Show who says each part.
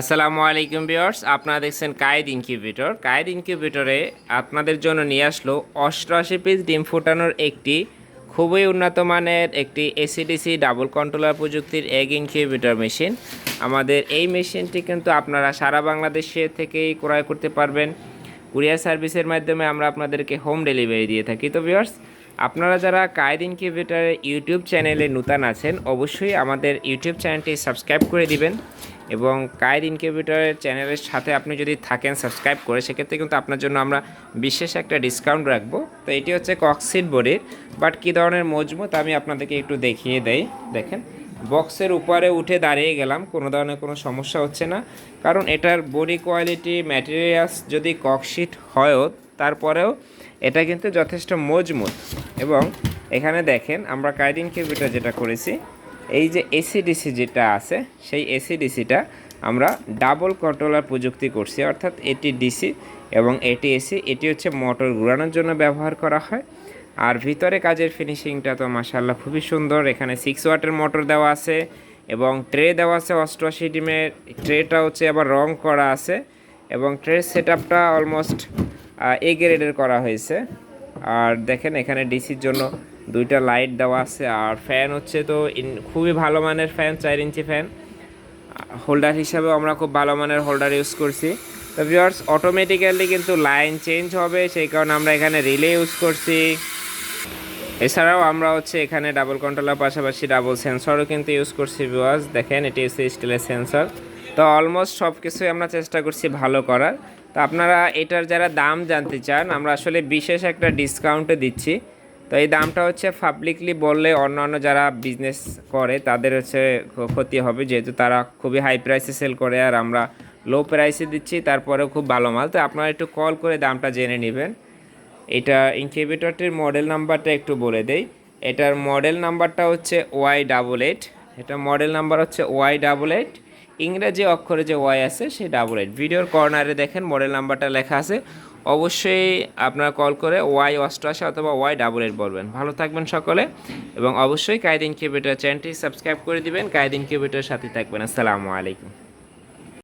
Speaker 1: আসসালামু আলাইকুম ভিউয়ার্স, আপনারা দেখছেন কায়েদ ইনকিউবেটর। কায়েদ ইনকিউবেটরে আপনাদের জন্য নিয়ে আসলো অষ্টআশি পিস ডিম ফোটানোর একটি খুবই উন্নত মানের একটি এসিডিসি ডাবল কন্ট্রোলার প্রযুক্তির এগ ইনকিউবেটর মেশিন আমাদের এই মেশিনটি কিন্তু আপনারা সারা বাংলাদেশে থেকেই ক্রয় করতে পারবেন। কুরিয়ার সার্ভিসের মাধ্যমে আমরা আপনাদেরকে হোম ডেলিভারি দিয়ে থাকি। তো ভিউয়ার্স, আপনারা যারা কায়েদ ইনকিউবেটারের ইউটিউব চ্যানেলে নূতন আছেন, অবশ্যই আমাদের ইউটিউব চ্যানেলটি সাবস্ক্রাইব করে দিবেন। এবং কায়েদ ইনকিউবেটারের চ্যানেলের সাথে আপনি যদি থাকেন, সাবস্ক্রাইব করে, সেক্ষেত্রে কিন্তু আপনার জন্য আমরা বিশেষ একটা ডিসকাউন্ট রাখব। তো এটি হচ্ছে কক্সিট বডির বাট কী ধরনের মজবুত আমি আপনাদেরকে একটু দেখিয়ে দেই। দেখেন, বক্সের উপরে উঠে দাঁড়িয়ে গেলাম, কোনো ধরনের কোনো সমস্যা হচ্ছে না। কারণ এটার বডি কোয়ালিটি ম্যাটেরিয়ালস যদি ককশিট হয়ও, তারপরেও এটা কিন্তু যথেষ্ট মজবুত। এবং এখানে দেখেন, আমরা কাইদিন কিউবিটা যেটা করেছি এই যে এসিডিসি যেটা আছে, সেই এসিডিসিটা আমরা ডাবল কন্ট্রোলার প্রযুক্তি করছি, অর্থাৎ এটি ডিসি এবং এটি এসি এটি হচ্ছে মোটর ঘুরানোর জন্য ব্যবহার করা হয়। আর ভিতরে কাজের ফিনিশিংটা তো মাসাল্লাহ খুবই সুন্দর, এখানে সিক্স ওয়াটের মোটর দেওয়া আছে এবং ট্রে দেওয়া আছে অষ্টআশি ডিমের ট্রেটা হচ্ছে আবার রং করা আছে এবং ট্রে সেট আপটা অলমোস্ট এ গ্রেডের করা হয়েছে। আর দেখেন এখানে ডিসির জন্য দুইটা লাইট দেওয়া আছে আর ফ্যান হচ্ছে তো খুবই ভালো মানের ফ্যান, চার ইঞ্চি ফ্যান। হোল্ডার হিসাবে আমরা খুব ভালো মানের হোল্ডার ইউজ করছি। তো ভিউয়ার্স অটোমেটিক্যালি কিন্তু লাইন চেঞ্জ হবে, সেই কারণে আমরা এখানে রিলে ইউজ করছি। এছাড়াও আমরা হচ্ছে এখানে ডাবল কন্ট্রোলার পাশাপাশি ডাবল সেন্সরও কিন্তু ইউজ করছি ভিউয়ার্স। দেখেন, এটি হচ্ছে স্টিলের সেন্সর তো অলমোস্ট সব কিছুই আমরা চেষ্টা করছি ভালো করার। তো আপনারা এটার যারা দাম জানতে চান, আমরা আসলে বিশেষ একটা ডিসকাউন্টে দিচ্ছি। তো এই দামটা হচ্ছে পাবলিকলি বললে অন্যান্য যারা বিজনেস করে, তাদের হচ্ছে ক্ষতি হবে। যেহেতু তারা খুবই হাই প্রাইসে সেল করে আর আমরা লো প্রাইসে দিচ্ছি, তারপরেও খুব ভালো মাল। তো আপনারা একটু কল করে দামটা জেনে নেবেন। এটা ইনকিউবেটরটির মডেল নাম্বারটা একটু বলে দেই। এটার মডেল নাম্বারটা হচ্ছে ওয়াই ডাবল এইট এটা মডেল নাম্বার হচ্ছে ওয়াই ডাবল এইট ইংরেজি অক্ষরে যে ওয়াই আছে সেই ডাবল এইট ভিডিওর কর্নারে দেখেন মডেল নাম্বারটা লেখা আছে অবশ্যই আপনারা কল করে ওয়াই অষ্টআশি অথবা ওয়াই ডাবল এইট বলবেন। ভালো থাকবেন সকলে এবং অবশ্যই কায়দিন কিউবেটার চ্যানেলটি সাবস্ক্রাইব করে দিবেন। কায়দিন কিউবেটার সাথে থাকবেন। আসসালামু আলাইকুম।